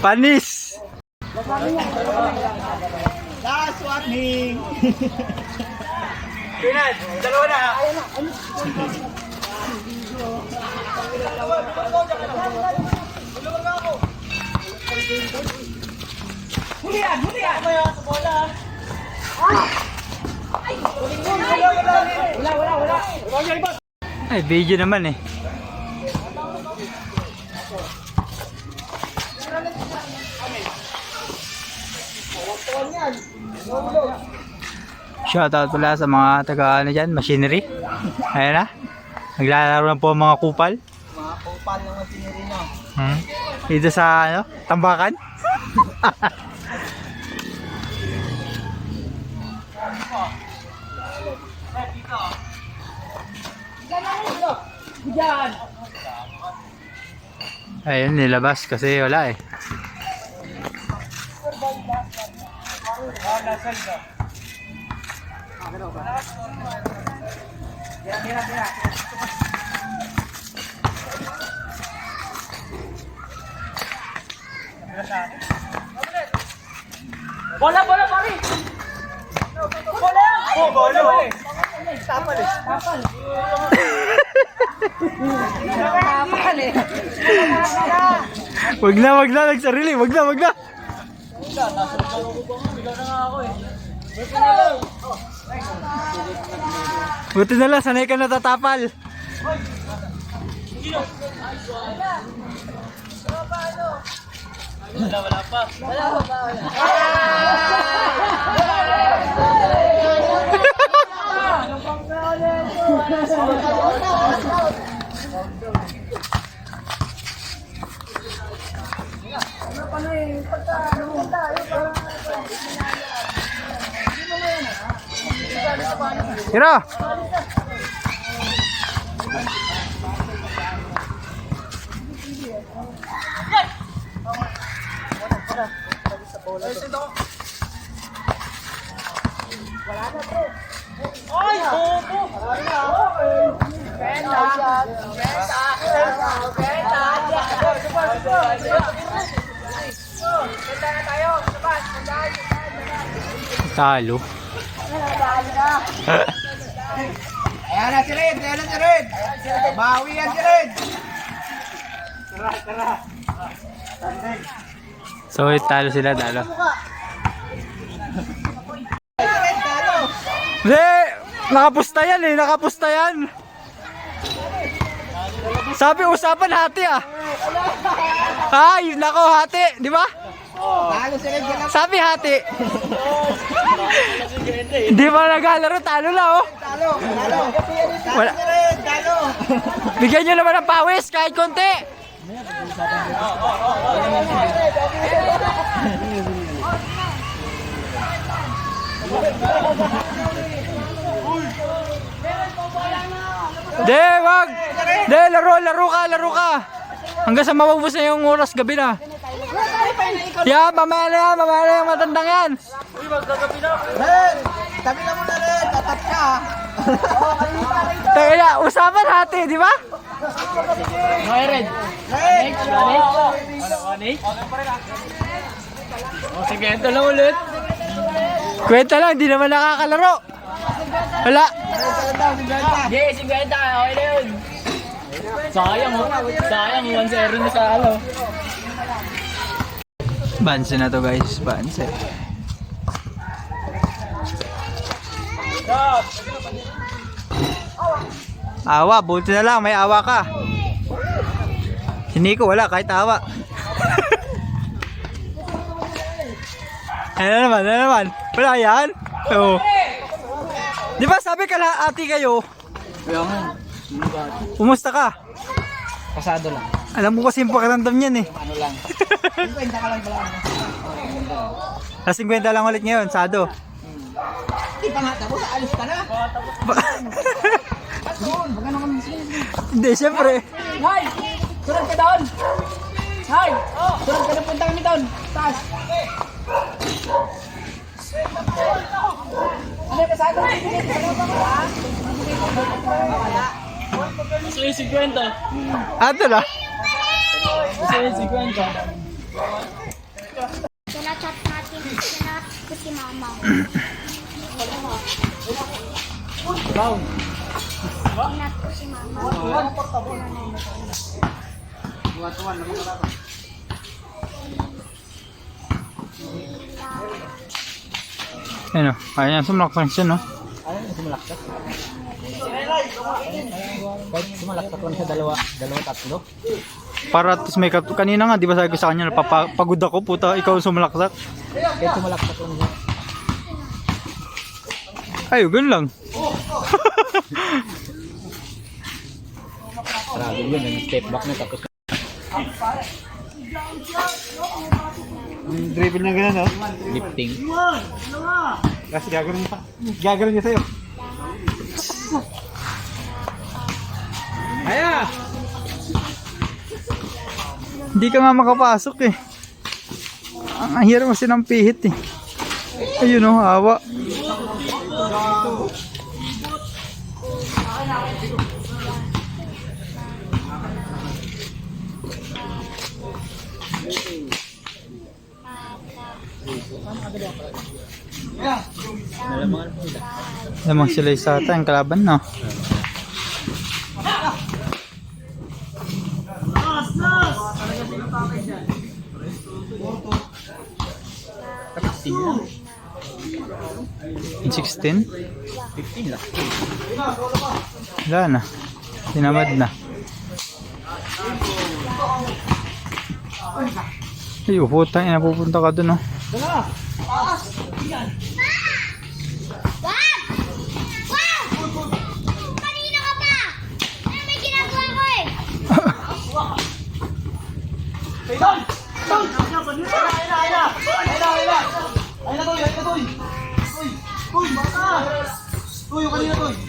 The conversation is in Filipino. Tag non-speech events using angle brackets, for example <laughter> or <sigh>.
Panis! Last warning! Pinad, dalawa na. Hulihan! Hulihan! Wala, wala, wala! Ay, video naman eh. Shoutout pala sa mga taga ano dyan, machinery. Ayan na. Naglalaro na po ang mga kupal. Mga kupal ng masiniri nyo. Hmm. Dito sa ano, tambakan. Ayun, nilabas kasi wala eh. Bola, bola, pare! Bola! Oh, bola! Tapal eh. Tapal. Tapal eh. Wag na, wag na, nagsarili, wag na, wag na. Buti na lang, sanay ka natatapal. Tira! Ay, bobo! Benta! Benta! Benta! Benta na tayo! Sabat! Talo. Ayan na si Red! Ayan na si Red! Bawi yan si Red! So, talo sila, talo. Hindi! Nakapusta yan eh, nakapusta yan. Sabi usapan hati ah. Ay, nako hati, di ba? Sabi hati. Hindi ba naglalaro, talo lang oh. Talo! Talo! Wala. Bigyan nyo naman ng pawis kahit konti. De, wag! De, laro, laro ka, laro ka! Hanggang sa mabubos na yung oras, gabi na. Yeah, mamaya na yan, mamaya na yung matandang yan. Red! Tabi ka muna Red! Tatat ka! Teka na, usapan hati, di ba? Red! Kwenta lang, di naman nakakalaro. Wala. Hindi, 50 okay na yun. Sayang oh. Sayang, 1-0 na sa ano. Banse na to guys, banse. Awa, buti na lang, may awa ka. Si Nico wala, kahit awa. <laughs> ano naman, ano naman? Wala yan? Oo. Di ba sabi ka na ati kayo? Kumusta ka? Pasado lang. Alam mo kasi yung pakiramdam niyan eh. Ano lang. Kwenta ka lang pala. Nasa 50 lang ulit ngayon, sado. Hindi pa nga tapos, alis ka na. <laughs> Doon, wag na kami Hindi, syempre. Hoy! Sunod ka doon! Hay! Sunod ka na punta kami doon. Taas. Ano ka sa akin? Gusto yung 50. Ato na. Gusto yung 50. Sinachat natin, sinachat ko si mama. <clears throat> Brown. Sinat ko si mama. Ayun o. Kaya yan. Sumalakpan siya no. Kahit sumalaktak lang sa dalawa, dalawa tatlo. Para least may kat- kanina nga, di ba sabi ko sa kanya, napapagod ako, puta, ikaw sumalaksak. Kahit sumalaktak lang siya. Ay, ganun lang. Grabe yun, yung step back na tapos Yung dribble na gano'n, no? lifting. Kasi gagawin niya pa. Gagawin niya sa'yo. Aya! Hindi ka nga makapasok eh. Ang hirap kasi ng pihit eh. Ayun o, hawa. Lamang sila isa ata ang kalaban no. In 16? 15 lang. Wala na. Tinamad na. Ay, uputa. Napupunta ka dun, oh. Wag! Wag! Yung kanina, toy!